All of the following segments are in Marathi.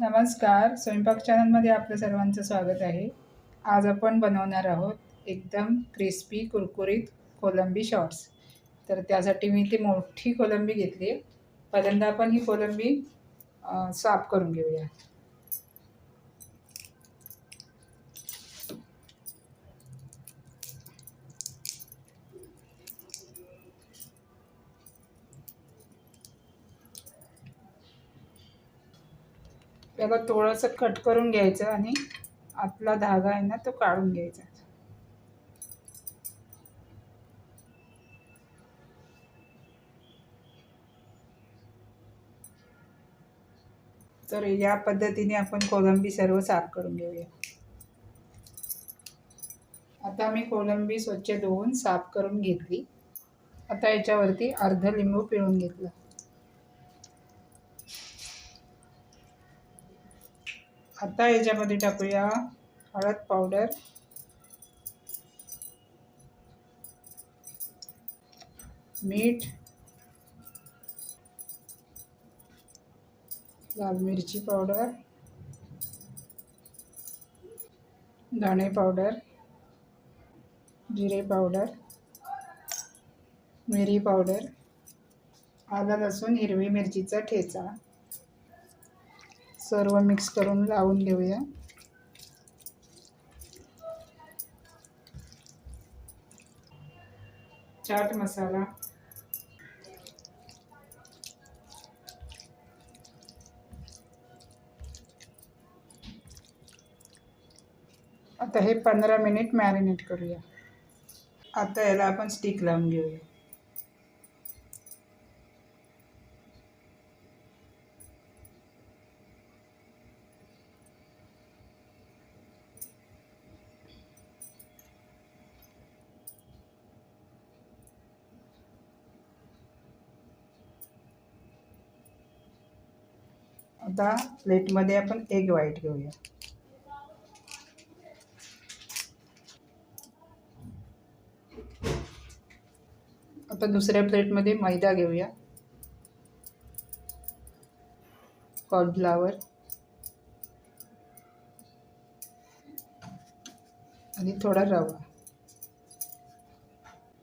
नमस्कार. स्वयंपाक चॅनलमध्ये आपलं सर्वांचं स्वागत आहे. आज आपण बनवणार आहोत एकदम क्रिस्पी कुरकुरीत कोलंबी शॉर्ट्स तर त्यासाठी मी ती मोठी कोलंबी घेतली आहे. पहिल्यांदा आपण ही कोलंबी साफ करून घेऊया. त्याला थोडंसं कट करून घ्यायचं आणि आतला धागा आहे ना तो काढून घ्यायचा. तर या पद्धतीने आपण कोलंबी सर्व साफ करून घेऊया. आता मी कोलंबी स्वच्छ धुवून साफ करून घेतली. आता याच्यावरती अर्ध लिंबू पिळून घेतलं. आता याच्यामध्ये टाकूया हळद पावडर. मीठ. लाल मिरची पावडर. धणे पावडर. जिरे पावडर. मिरी पावडर. आलं लसूण हिरवी मिरचीचा ठेचा. सर्व मिक्स करून लावून घेऊया. चाट मसाला. आता हे पंधरा मिनिट मॅरिनेट करूया. आता याला आपण स्टिक लावून घेऊया. आता प्लेटमध्ये आपण एग व्हाईट घेऊया. आता दुसऱ्या प्लेटमध्ये मैदा घेऊया. कॉर्नफ्लावर आणि थोडा रवा.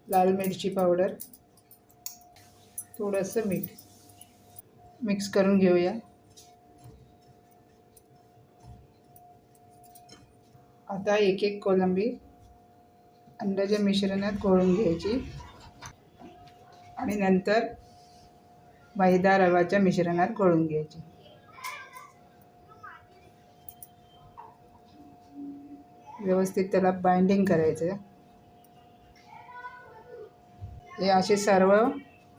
लाल मिरची पावडर. थोडंसं मीठ. मिक्स करून घेऊया. आता एक एक कोलंबी अंड्याच्या मिश्रणात घोळून घ्यायची. आणि नंतर मैदा रवाच्या मिश्रणात घोळून घ्यायची. व्यवस्थित त्याला बाइंडिंग करायचं हे असे सर्व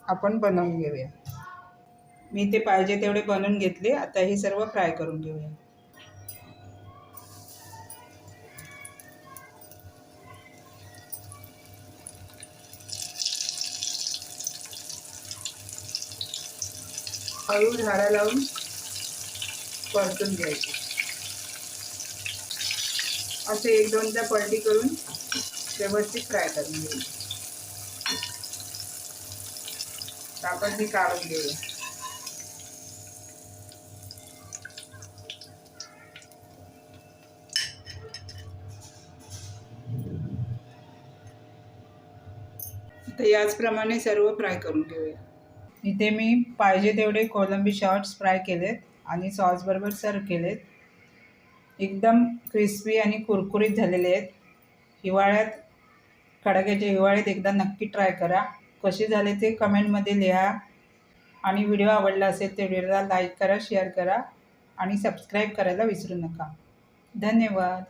आपण बनवून घेऊया. मी ते पाहिजे तेवढे बनवून घेतले. आता हे सर्व फ्राय करून घेऊया. हळू झाडा लावून परतून घ्यायचे. असे एक दोनदा पलटी करून व्यवस्थित फ्राय करून घ्यायचे. आपण हे काढून घेऊया. तर याचप्रमाणे सर्व फ्राय करून घेऊया. इथे मी पाहिजे तेवढे कोलंबी शॉर्ट्स फ्राय केलेत आणि सॉसबरोबर सर्व केलेत. एकदम क्रिस्पी आणि कुरकुरीत झालेले आहेत. हिवाळ्यात कडाक्याच्या हिवाळ्यात एकदा नक्की ट्राय करा. कसे झाले ते कमेंटमध्ये लिहा. आणि व्हिडिओ आवडला असेल तर व्हिडिओला लाईक करा शेअर करा आणि सबस्क्राईब करायला विसरू नका. धन्यवाद.